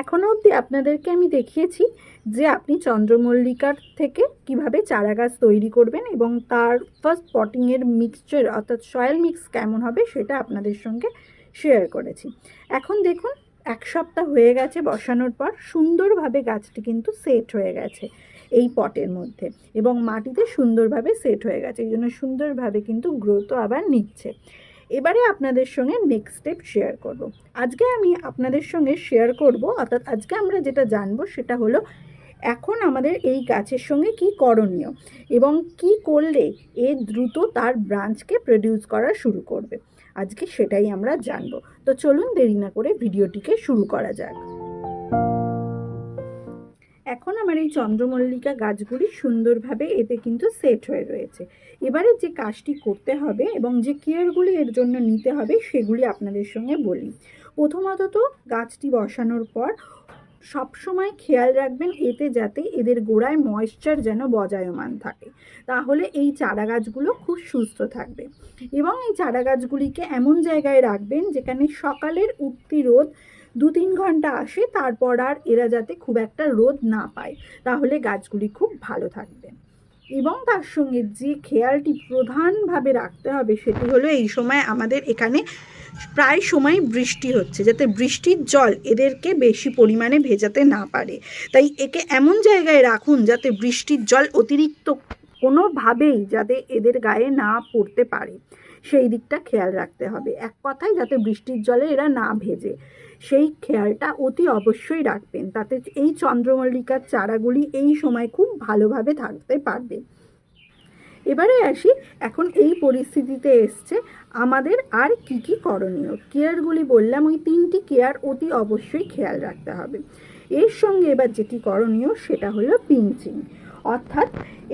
এখনও অবধি আপনাদেরকে আমি দেখিয়েছি যে আপনি চন্দ্রমল্লিকার থেকে কীভাবে চারা গাছ তৈরি করবেন এবং তার ফার্স্ট পটিংয়ের মিক্সচার অর্থাৎ সয়েল মিক্স কেমন হবে সেটা আপনাদের সঙ্গে শেয়ার করেছি। এখন দেখুন, এক সপ্তাহ হয়ে গেছে বসানোর পর, সুন্দরভাবে গাছটি কিন্তু সেট হয়ে গেছে এই পটের মধ্যে এবং মাটিতে সুন্দরভাবে সেট হয়ে গেছে। এই জন্য সুন্দরভাবে কিন্তু গ্রোথও আবার নিচ্ছে। এবারে আপনাদের সঙ্গে নেক্সট স্টেপ শেয়ার করব। আজকে আমি আপনাদের সঙ্গে শেয়ার করব, অর্থাৎ আজকে আমরা যেটা জানব সেটা হলো, এখন আমাদের এই গাছের সঙ্গে কি করণীয় এবং কি করলে এ দ্রুত তার ব্রাঞ্চকে প্রডিউস করা শুরু করবে। আজকে সেটাই আমরা জানব। তো চলুন দেরি না করে ভিডিওটিকে শুরু করা যাক। এখন আমার এই চন্দ্রমল্লিকা গাছগুলি সুন্দরভাবে এতে কিন্তু সেট হয়ে রয়েছে। এবারে যে কাজটি করতে হবে এবং যে কেয়ারগুলি এর জন্য নিতে হবে সেগুলি আপনাদের সঙ্গে বলি। প্রথমত তো গাছটি বসানোর পর সবসময় খেয়াল রাখবেন এতে যাতে এদের গোড়ায় ময়েশ্চার যেন বজায়মান থাকে। তাহলে এই চারা গাছগুলো খুব সুস্থ থাকবে। এবং এই চারা গাছগুলিকে এমন জায়গায় রাখবেন যেখানে সকালের উঠতি রোদ দু তিন ঘণ্টা আসে, তারপর আর এরা যাতে খুব একটা রোদ না পায়। তাহলে গাছগুলি খুব ভালো থাকবে। এবং তার সঙ্গে যে খেয়ালটি প্রধানভাবে রাখতে হবে সেটি হলো এই সময় আমাদের এখানে প্রায় সময় বৃষ্টি হচ্ছে, যাতে বৃষ্টির জল এদেরকে বেশি পরিমাণে ভেজাতে না পারে। তাই একে এমন জায়গায় রাখুন যাতে বৃষ্টির জল অতিরিক্ত কোনোভাবেই যাতে এদের গায়ে না পড়তে পারে। সেই দিকটা খেয়াল রাখতে হবে। এক কথায় যাতে বৃষ্টির জলে এরা না ভেজে। সেই খেয়ালটা অতি অবশ্যই রাখবেন। তাতে এই চন্দ্রমল্লিকার চারাগুলি এই সময় খুব ভালোভাবে থাকতে পারবে। এবারে আসি, এখন এই পরিস্থিতিতে এসছে আমাদের আর কি কি করণীয়? কেয়ারগুলি বললাম, ওই তিনটি কেয়ার অতি অবশ্যই খেয়াল রাখতে হবে। এর সঙ্গে এবার যেটি করণীয় সেটা হলো পিঞ্চিং। অর্থাৎ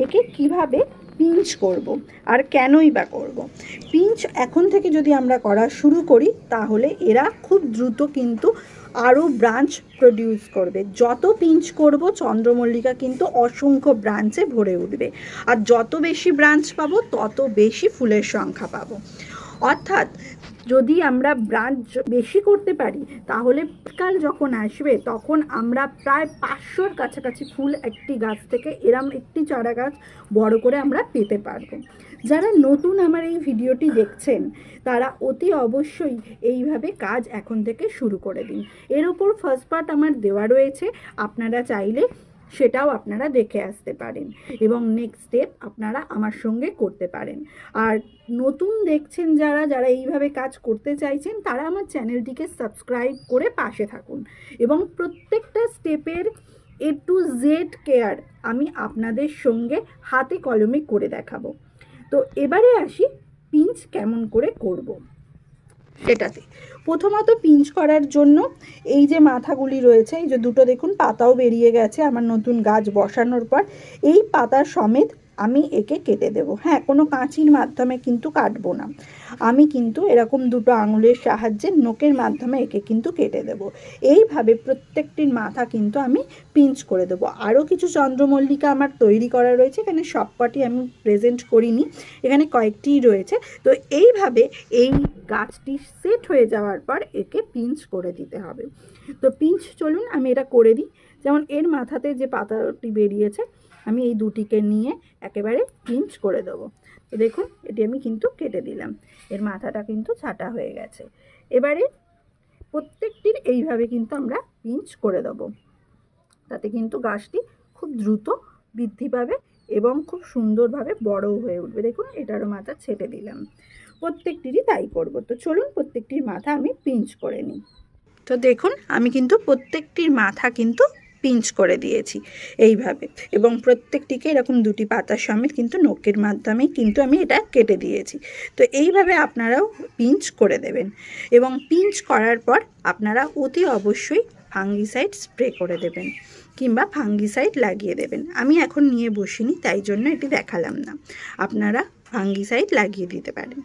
একে কীভাবে পিঞ্চ করব আর কেনই বা করব? পিঞ্চ এখন থেকে যদি আমরা করা শুরু করি, তাহলে এরা খুব দ্রুত কিন্তু আরও ব্রাঞ্চ প্রডিউস করবে। যত পিঞ্চ করব, চন্দ্রমল্লিকা কিন্তু অসংখ্য ব্রাঞ্চে ভরে উঠবে। আর যত বেশি ব্রাঞ্চ পাবো, তত বেশি ফুলের সংখ্যা পাবো। অর্থাৎ যদি আমরা ব্রাঞ্চ বেশি করতে পারি, তাহলে কাল যখন আসবে, তখন আমরা প্রায় পাঁচশোর কাছাকাছি ফুল একটি গাছ থেকে এরম একটি চারা গাছ বড় করে আমরা পেতে পারব। যারা নতুন আমার এই ভিডিওটি দেখছেন, তারা অতি অবশ্যই এইভাবে কাজ এখন থেকে শুরু করে দিন। এর ওপর ফার্স্ট পার্ট আমার দেওয়া রয়েছে। আপনারা চাইলে সেটাও আপনারা দেখে আসতে পারেন এবং নেক্সট স্টেপ আপনারা আমার সঙ্গে করতে পারেন আর নতুন দেখছেন যারা যারা এইভাবে কাজ করতে চাইছেন, তারা আমার চ্যানেলটিকে সাবস্ক্রাইব করে পাশে থাকুন এবং প্রত্যেকটা স্টেপের এ টু জেড কেয়ার আমি আপনাদের সঙ্গে হাতে কলমে করে দেখাবো তো এবারে আসি পিঞ্চ কেমন করে করব। সেটাতে প্রথমত পিঞ্চ করার জন্য এই যে মাথাগুলি রয়েছে, এই যে দুটো দেখুন, পাতাও বেরিয়ে গেছে আমার নতুন গাছ বসানোর পর। এই পাতা সমেত আমি একে কেটে দেব। হ্যাঁ কোনো কাঁচির মাধ্যমে কিন্তু কাটবো না। আমি কিন্তু এরকম দুটো আঙুলের সাহায্যে নোকের মাধ্যমে একে কিন্তু কেটে দেব। এইভাবে প্রত্যেকটির মাথা কিন্তু আমি পিঞ্চ করে দেবো। আরও কিছু চন্দ্রমল্লিকা আমার তৈরি করা রয়েছে, এখানে সবকটি আমি প্রেজেন্ট করিনি, এখানে কয়েকটিই রয়েছে। তো এইভাবে এই গাছটি সেট হয়ে যাওয়ার পর একে পিঞ্চ করে দিতে হবে। তো পিঞ্চ, চলুন আমি এটা করে দিই। যেমন এর মাথাতে যে পাতাটি বেরিয়েছে, আমি এই দুটিকে নিয়ে একেবারে পিঞ্চ করে দেবো। তো দেখুন, এটি আমি কিন্তু কেটে দিলাম। এর মাথাটা কিন্তু ছাটা হয়ে গেছে। এবারে প্রত্যেকটির এইভাবে কিন্তু আমরা পিঞ্চ করে দেবো। তাতে কিন্তু গাছটি খুব দ্রুত বৃদ্ধি পাবে এবং খুব সুন্দরভাবে বড়ও হয়ে উঠবে। দেখুন, এটারও মাথা ছেটে দিলাম। প্রত্যেকটিরই তাই করব। তো চলুন, প্রত্যেকটির মাথা আমি পিঞ্চ করে নিই। তো দেখুন, আমি কিন্তু প্রত্যেকটির মাথা কিন্তু পিঞ্চ করে দিয়েছি এইভাবে। এবং প্রত্যেকটিকে এরকম দুটি পাতা সমেত কিন্তু নখের মাধ্যমে কিন্তু আমি এটা কেটে দিয়েছি। তো এইভাবে আপনারাও পিঞ্চ করে দেবেন। এবং পিঞ্চ করার পর আপনারা অতি অবশ্যই ফাঙ্গিসাইড স্প্রে করে দেবেন কিংবা ফাঙ্গিসাইড লাগিয়ে দেবেন। আমি এখন নিয়ে বসিনি, তাই জন্য এটি দেখালাম না। আপনারা ফাঙ্গিসাইড লাগিয়ে দিতে পারেন।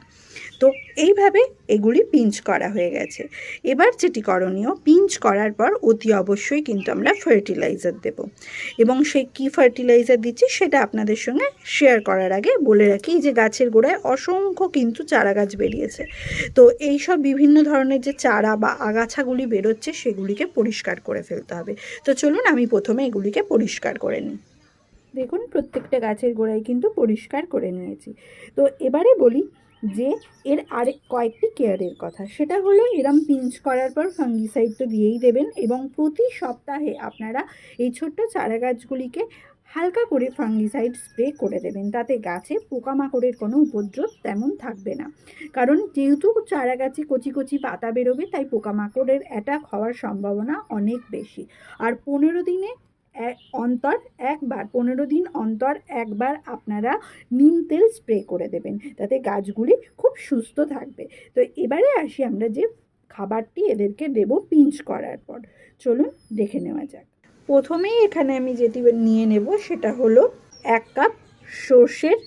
তো এইভাবে এগুলি পিঞ্চ করা হয়ে গেছে। এবার যেটি করণীয় পিঞ্চ করার পর অতি অবশ্যই কিন্তু আমরা ফার্টিলাইজার দেব। এবং সেই কী ফার্টিলাইজার দিচ্ছি সেটা আপনাদের সঙ্গে শেয়ার করার আগে বলে রাখি যে গাছের গোড়ায় অসংখ্য কিন্তু চারা গাছ বেরিয়েছে। তো এই সব বিভিন্ন ধরনের যে চারা বা আগাছাগুলি বেরোচ্ছে সেগুলিকে পরিষ্কার করে ফেলতে হবে। তো চলুন আমি প্রথমে এগুলিকে পরিষ্কার করে নিই। দেখুন, প্রত্যেকটা গাছের গোড়ায় কিন্তু পরিষ্কার করে নিয়েছি। তো এবারে বলি যে এর আরেক কয়েকটি কেয়ারের কথা। সেটা হলো, এরম পিঞ্চ করার পর ফাঙ্গিসাইড তো দিয়েই দেবেন এবং প্রতি সপ্তাহে আপনারা এই ছোট্ট চারা গাছগুলিকে হালকা করে ফাঙ্গিসাইড স্প্রে করে দেবেন। তাতে গাছে পোকামাকড়ের কোনো উপদ্রব তেমন থাকবে না। কারণ যেহেতু চারা গাছে কচি কচি পাতা বেরোবে, তাই পোকামাকড়ের অ্যাটাক হওয়ার সম্ভাবনা অনেক বেশি। আর পনেরো দিনে অন্তর একবার, পনেরো দিন অন্তর একবার আপনারা নিম তেল স্প্রে করে দেবেন। তাতে গাছগুলি খুব সুস্থ থাকবে। তো এবারে আসি আমরা যে খাবারটি এদেরকে দেব পিঞ্চ করার পর। চলুন দেখে নেওয়া যাক। প্রথমেই এখানে আমি যেটি নিয়ে নেব সেটা হলো এক কাপ সর্ষের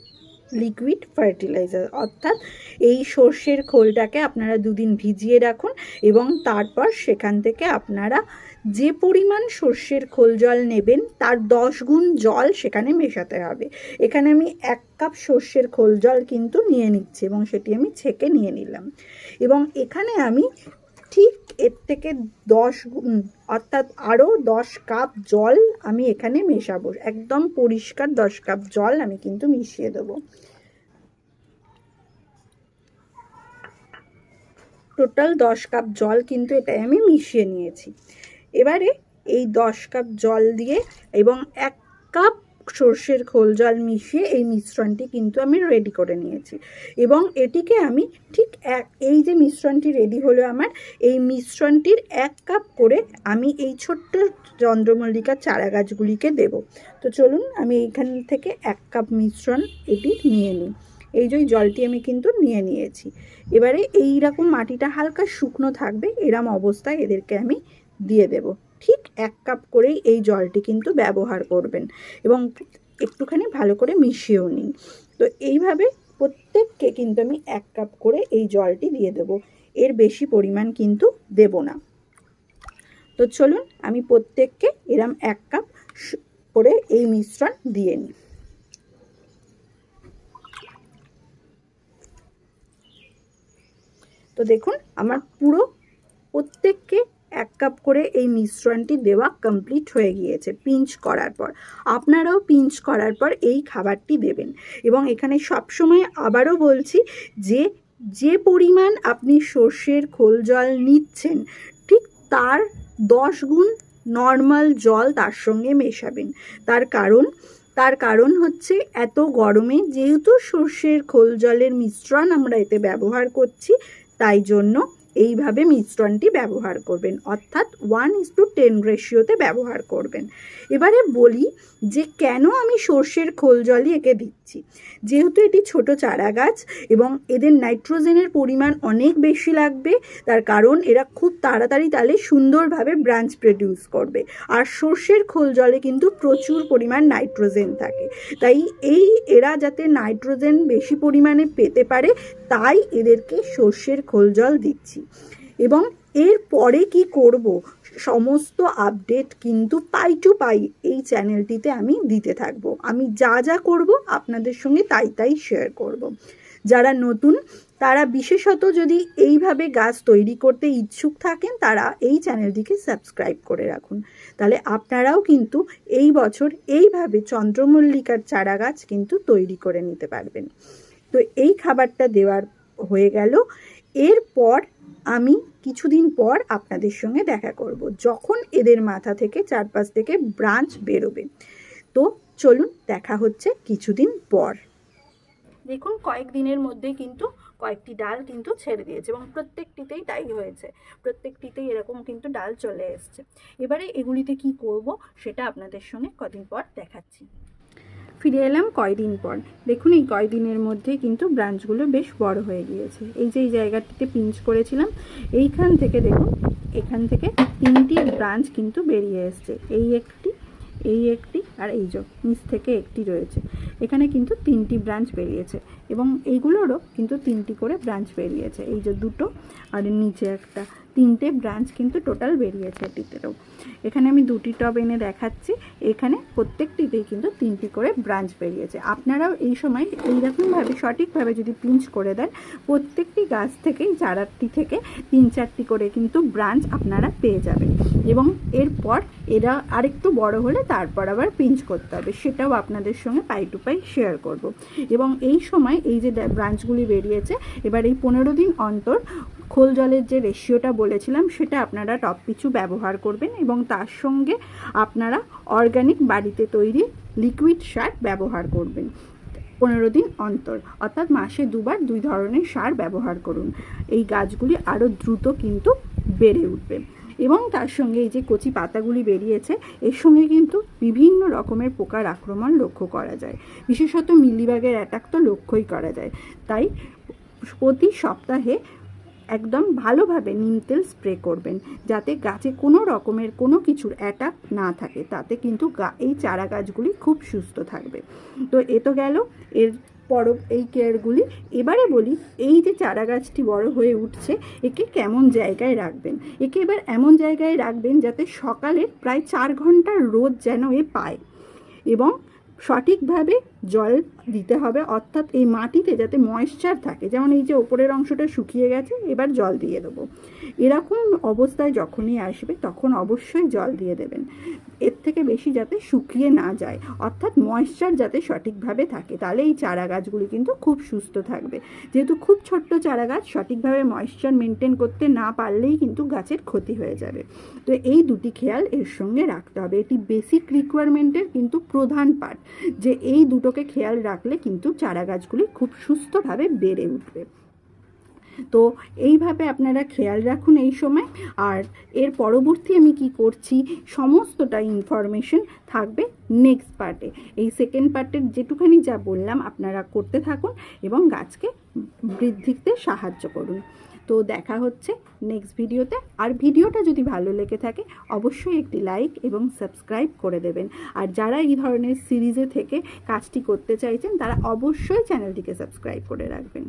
লিকুইড ফার্টিলাইজার অর্থাৎ এই সর্ষের খোলটাকে আপনারা দুদিন ভিজিয়ে রাখুন এবং তারপর সেখান থেকে আপনারা যে পরিমাণ সর্ষের খোল জল নেবেন, তার দশ গুণ জল সেখানে মেশাতে হবে। এখানে আমি এক কাপ সর্ষের খোল জল কিন্তু নিয়ে নিচ্ছি এবং সেটি আমি ছেঁকে নিয়ে নিলাম। এবং এখানে আমি ঠিক এর থেকে দশ গুণ, অর্থাৎ আরও দশ কাপ জল আমি এখানে মেশাবো। একদম পরিষ্কার দশ কাপ জল আমি কিন্তু মিশিয়ে দেবো। টোটাল দশ কাপ জল কিন্তু এটাই আমি মিশিয়ে নিয়েছি। এবারে এই দশ কাপ জল দিয়ে এবং এক কাপ সর্ষের খোল জল মিশিয়ে এই মিশ্রণটি কিন্তু আমি রেডি করে নিয়েছি। এবং এটিকে আমি ঠিক এক, এই যে মিশ্রণটি রেডি হলো আমার, এই মিশ্রণটির এক কাপ করে আমি এই ছোট্ট চন্দ্রমল্লিকা চারা গাছগুলিকে দেব। তো চলুন আমি এইখান থেকে এক কাপ মিশ্রণ এটি নিয়ে নিই। এই যে জলটি আমি কিন্তু নিয়ে নিয়েছি। এবারে এই রকম মাটিটা হালকা শুকনো থাকবে, এরম অবস্থায় এদেরকে আমি দিয়ে দেব। ঠিক এক কাপ করেই এই জলটি কিন্তু ব্যবহার করবেন এবং একটুখানি ভালো করে মিশিয়েও নিন। তো এইভাবে প্রত্যেককে কিন্তু আমি এক কাপ করে এই জলটি দিয়ে দেব। এর বেশি পরিমাণ কিন্তু দেব না। তো চলুন আমি প্রত্যেককে এরম এক কাপ করে এই মিশ্রণ দিয়ে নিই। তো দেখুন, আমার পুরো প্রত্যেককে এক কাপ করে এই মিশ্রণটি দেওয়া কমপ্লিট হয়ে গিয়েছে পিঞ্চ করার পর। আপনারাও পিঞ্চ করার পর এই খাবারটি দেবেন। এবং এখানে সবসময় আবারও বলছি যে যে পরিমাণ আপনি সর্ষের খোল জল নিচ্ছেন, ঠিক তার দশ গুণ নর্মাল জল তার সঙ্গে মেশাবেন। তার কারণ তার কারণ হচ্ছে এত গরমে যেহেতু সর্ষের খোল জলের মিশ্রণ আমরা এতে ব্যবহার করছি, তাই জন্য এইভাবে মিশ্রণটি ব্যবহার করবেন। অর্থাৎ ওয়ান ইস টু টেন রেশিওতে ব্যবহার করবেন। এবারে বলি যে কেন আমি সর্ষের খোল জলই একে দিচ্ছি। যেহেতু এটি ছোট চারা গাছ এবং এদের নাইট্রোজেনের পরিমাণ অনেক বেশি লাগবে, তার কারণ এরা খুব তাড়াতাড়ি তাহলে সুন্দরভাবে ব্রাঞ্চ প্রডিউস করবে। আর সর্ষের খোল জলে কিন্তু প্রচুর পরিমাণ নাইট্রোজেন থাকে। তাই এই এরা যাতে নাইট্রোজেন বেশি পরিমাণে পেতে পারে, তাই এদেরকে সর্ষের খোল জল দিচ্ছি। এবং এর পরে কি করব? সমস্ত আপডেট কিন্তু পাই টু পাই এই চ্যানেলটিতে আমি দিতে থাকব। আমি যা যা করব আপনাদের সঙ্গে তাই তাই শেয়ার করব। যারা নতুন, তারা বিশেষত যদি এইভাবে গাছ তৈরি করতে ইচ্ছুক থাকেন, তারা এই চ্যানেলটিকে সাবস্ক্রাইব করে রাখুন। তাহলে আপনারাও কিন্তু এই বছর এইভাবে চন্দ্রমল্লিকার চারা গাছ কিন্তু তৈরি করে নিতে পারবেন। তো এই খাবারটা দেওয়ার হয়ে গেল। এরপর আমি কিছুদিন পর আপনাদের সঙ্গে দেখা করব, যখন এদের মাথা থেকে চারপাশ থেকে ব্রাঞ্চ বেরোবে। তো চলুন দেখা হচ্ছে কিছুদিন পর। দেখুন কয়েকদিনের মধ্যে কিন্তু কয়েকটি ডাল কিন্তু ছেড়ে দিয়েছে এবং প্রত্যেকটিতেই তাই হয়েছে। প্রত্যেকটিতেই এরকম কিন্তু ডাল চলে এসছে। এবারে এগুলিতে কি করব, সেটা আপনাদের সঙ্গে কদিন পর দেখাচ্ছি। ফিরে এলাম কয়দিন পর। দেখুন, এই কয়দিনের মধ্যে কিন্তু ব্রাঞ্চগুলো বেশ বড় হয়ে গিয়েছে। এই যে এই জায়গাটিতে পিঞ্চ করেছিলাম, এইখান থেকে দেখুন, এখান থেকে তিনটি ব্রাঞ্চ কিন্তু বেরিয়ে এসছে। এই একটি এই একটি আর এই যে নিচ থেকে একটি রয়েছে। এখানে কিন্তু তিনটি ব্রাঞ্চ বেরিয়েছে এবং এইগুলোরও কিন্তু তিনটি করে ব্রাঞ্চ বেরিয়েছে। এই যে দুটো আর নিচে একটা। তিনটে ব্রাঞ্চ কিন্তু টোটাল বেরিয়েছে এটিতেও। এখানে আমি দুটি টব এনে দেখাচ্ছি। এখানে প্রত্যেকটিতেই কিন্তু তিনটি করে ব্রাঞ্চ বেরিয়েছে। আপনারাও এই সময় এইরকমভাবে, সঠিকভাবে যদি পিঞ্চ করে দেন, প্রত্যেকটি গাছ থেকেই চারাটি থেকে তিন চারটি করে কিন্তু ব্রাঞ্চ আপনারা পেয়ে যাবেন। এবং এরপর এরা আরেকটু বড় হলে তারপর আবার পিঞ্চ করতে হবে। সেটাও আপনাদের সঙ্গে পাই টু পাই শেয়ার করব। এবং এই সময় এই যে ব্রাঞ্চগুলি বেরিয়েছে, এবার এই পনেরো দিন অন্তর খোল জলের যে রেশিওটা বলেছিলাম, সেটা আপনারা টপ পিছু ব্যবহার করবেন এবং তার সঙ্গে আপনারা অর্গানিক বাড়িতে তৈরি লিকুইড সার ব্যবহার করবেন পনেরো দিন অন্তর। অর্থাৎ মাসে দুবার দুই ধরনের সার ব্যবহার করুন। এই গাছগুলি আরও দ্রুত কিন্তু বেড়ে উঠবে। এবং তার সঙ্গে এই যে কচি পাতাগুলি বেরিয়েছে, এর সঙ্গে কিন্তু বিভিন্ন রকমের পোকার আক্রমণ লক্ষ্য করা যায়। বিশেষত মিলিবাগের অ্যাটাক তো লক্ষ্যই করা যায়। তাই প্রতি সপ্তাহে একদম ভালোভাবে নিম তেল স্প্রে করবেন, যাতে গাছে কোনো রকমের কোনো কিছুর অ্যাটাক না থাকে। তাতে কিন্তু এই চারা গাছগুলি খুব সুস্থ থাকবে। তো এ তো গেল, এর পর এই কেয়ারগুলি। এবারে বলি, এই যে চারা গাছটি বড় হয়ে উঠছে, একে কেমন জায়গায় রাখবেন? একে এবার এমন জায়গায় রাখবেন যাতে সকালে প্রায় চার ঘণ্টার রোদ যেন এ পায় এবং সঠিকভাবে জল দিতে হবে, অর্থাৎ এই মাটিতে যাতে ময়েশ্চার থাকে। যেমন এই যে ওপরের অংশটা শুকিয়ে গেছে, এবার জল দিয়ে দেবো। এরকম অবস্থায় যখনই আসবে, তখন অবশ্যই জল দিয়ে দেবেন। এর থেকে বেশি যাতে শুকিয়ে না যায়, অর্থাৎ ময়েশ্চার যাতে সঠিকভাবে থাকে। তাহলে এই চারা গাছগুলি কিন্তু খুব সুস্থ থাকবে। যেহেতু খুব ছোট্ট চারা গাছ সঠিকভাবে ময়েশ্চার মেনটেন করতে না পারলেই কিন্তু গাছের ক্ষতি হয়ে যাবে। তো এই দুটি খেয়াল এর সঙ্গে রাখতে হবে। এটি বেসিক রিকোয়ারমেন্টের কিন্তু প্রধান পার্ট যে এই দুটোকে খেয়াল রাখলে কিন্তু চারা গাছগুলি খুব সুস্থভাবে বেড়ে উঠবে। তো এইভাবে আপনারা খেয়াল রাখুন এই সময়। আর এর পরবর্তী আমি কি করছি, সমস্তটা ইনফরমেশন থাকবে নেক্সট পার্টে এই সেকেন্ড পার্টের যেটুখানি যা বললাম, আপনারা করতে থাকুন এবং গাছকে বৃদ্ধিতে সাহায্য করুন। তো দেখা হচ্ছে নেক্সট ভিডিওতে। আর ভিডিওটা যদি ভালো লেগে থাকে, অবশ্যই একটি লাইক এবং সাবস্ক্রাইব করে দেবেন। আর যারা এই ধরনের সিরিজে থেকে কাজটি করতে চাইছেন, তারা অবশ্যই চ্যানেলটিকে সাবস্ক্রাইব করে রাখবেন।